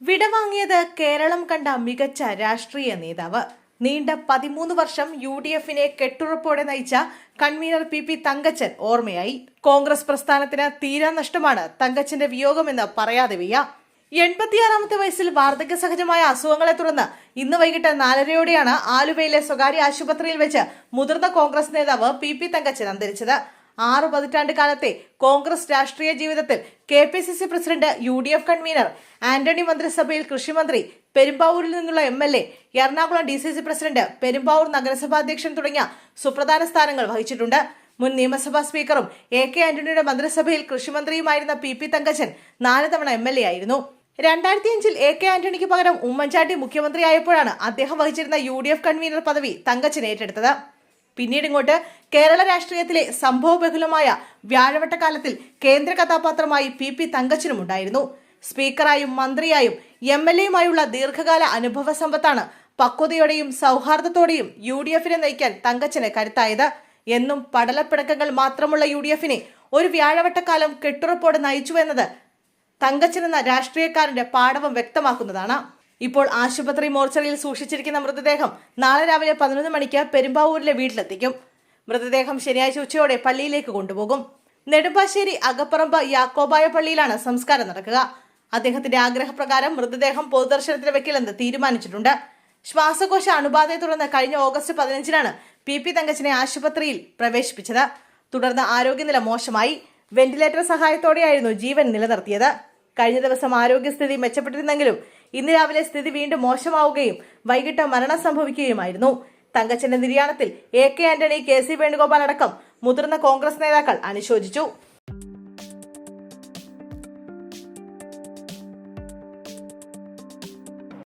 വിടവാങ്ങിയത് കേരളം കണ്ട മികച്ച രാഷ്ട്രീയ നേതാവ്. നീണ്ട പതിമൂന്ന് വർഷം യു ഡി എഫിനെ കെട്ടുറപ്പോടെ നയിച്ച കൺവീനർ പി പി തങ്കച്ചൻ ഓർമ്മയായി. കോൺഗ്രസ് പ്രസ്ഥാനത്തിന് തീരാ നഷ്ടമാണ് തങ്കച്ചന്റെ വിയോഗമെന്ന് പറയാതെ വയ്യ. എൺപത്തിയാറാമത്തെ വയസ്സിൽ വാർദ്ധക്യ സഹജമായ അസുഖങ്ങളെ തുടർന്ന് ഇന്ന് വൈകിട്ട് നാലരയോടെയാണ് ആലുവയിലെ സ്വകാര്യ ആശുപത്രിയിൽ വെച്ച് മുതിർന്ന കോൺഗ്രസ് നേതാവ് പി പി തങ്കച്ചൻ അന്തരിച്ചത്. ആറു പതിറ്റാണ്ട് കാലത്തെ കോൺഗ്രസ് രാഷ്ട്രീയ ജീവിതത്തിൽ K P C C president U D F convenor Antony മന്ത്രിസഭയിൽ കൃഷിമന്ത്രി പെരുമ്പാവൂരിൽ നിന്നുള്ള M L A Ernakulam D C C president Perumbavoor നഗരസഭാ അധ്യക്ഷൻ തുടങ്ങിയ സുപ്രധാന സ്ഥാനങ്ങൾ വഹിച്ചിട്ടുണ്ട്. മുൻ നിയമസഭാ സ്പീക്കറും എ കെ ആന്റണിയുടെ മന്ത്രിസഭയിൽ കൃഷിമന്ത്രിയുമായിരുന്ന പി പി തങ്കച്ചൻ നാല് തവണ എം എൽ എ ആയിരുന്നു. രണ്ടായിരത്തി അഞ്ചിൽ എ കെ ആന്റണിക്ക് പകരം ഉമ്മൻചാണ്ടി മുഖ്യമന്ത്രിയായപ്പോഴാണ് അദ്ദേഹം വഹിച്ചിരുന്ന യു ഡി എഫ് കൺവീനർ പദവി തങ്കച്ചൻ ഏറ്റെടുത്തത്. പിന്നീട് ഇങ്ങോട്ട് കേരള രാഷ്ട്രീയത്തിലെ സംഭവബഹുലമായ വ്യാഴവട്ടക്കാലത്തിൽ കേന്ദ്ര കഥാപാത്രമായി പി പി തങ്കച്ചനും ഉണ്ടായിരുന്നു. സ്പീക്കറായും മന്ത്രിയായും എം എൽ എയുമായുള്ള ദീർഘകാല അനുഭവ സമ്പത്താണ് പക്വതയോടെയും സൗഹാർദ്ദത്തോടെയും യു ഡി എഫിനെ നയിക്കാൻ തങ്കച്ചന് കരുത്തായത്. എന്നും പടലപ്പിണക്കങ്ങൾ മാത്രമുള്ള യു ഡി എഫിനെ ഒരു വ്യാഴവട്ടക്കാലം കെട്ടുറപ്പോടെ നയിച്ചു എന്നത് തങ്കച്ചൻ എന്ന രാഷ്ട്രീയക്കാരന്റെ പാടവം വ്യക്തമാക്കുന്നതാണ്. ഇപ്പോൾ ആശുപത്രി മോർച്ചറിയിൽ സൂക്ഷിച്ചിരിക്കുന്ന മൃതദേഹം നാളെ രാവിലെ പതിനൊന്ന് മണിക്ക് പെരുമ്പാവൂരിലെ വീട്ടിലെത്തിക്കും. മൃതദേഹം ശനിയാഴ്ച ഉച്ചയോടെ പള്ളിയിലേക്ക് കൊണ്ടുപോകും. നെടുമ്പാശ്ശേരി അകപ്പറമ്പ് യാക്കോബായ പള്ളിയിലാണ് സംസ്കാരം നടക്കുക. അദ്ദേഹത്തിന്റെ ആഗ്രഹപ്രകാരം മൃതദേഹം പൊതുദർശനത്തിന് വെക്കില്ലെന്ന് തീരുമാനിച്ചിട്ടുണ്ട്. ശ്വാസകോശ അണുബാധയെ തുടർന്ന് കഴിഞ്ഞ ഓഗസ്റ്റ് പതിനഞ്ചിനാണ് പി പി തങ്കച്ചനെ ആശുപത്രിയിൽ പ്രവേശിപ്പിച്ചത്. തുടർന്ന് ആരോഗ്യനില മോശമായി. വെന്റിലേറ്റർ സഹായത്തോടെയായിരുന്നു ജീവൻ നിലനിർത്തിയത്. കഴിഞ്ഞ ദിവസം ആരോഗ്യസ്ഥിതി മെച്ചപ്പെട്ടിരുന്നെങ്കിലും ഇന്ന് രാവിലെ സ്ഥിതി വീണ്ടും മോശമാവുകയും വൈകിട്ട് മരണം സംഭവിക്കുകയുമായിരുന്നു. തങ്കച്ചന്റെ നിര്യാണത്തിൽ A K Antony K C Venugopal അടക്കം മുതിർന്ന കോൺഗ്രസ് നേതാക്കൾ അനുശോചിച്ചു.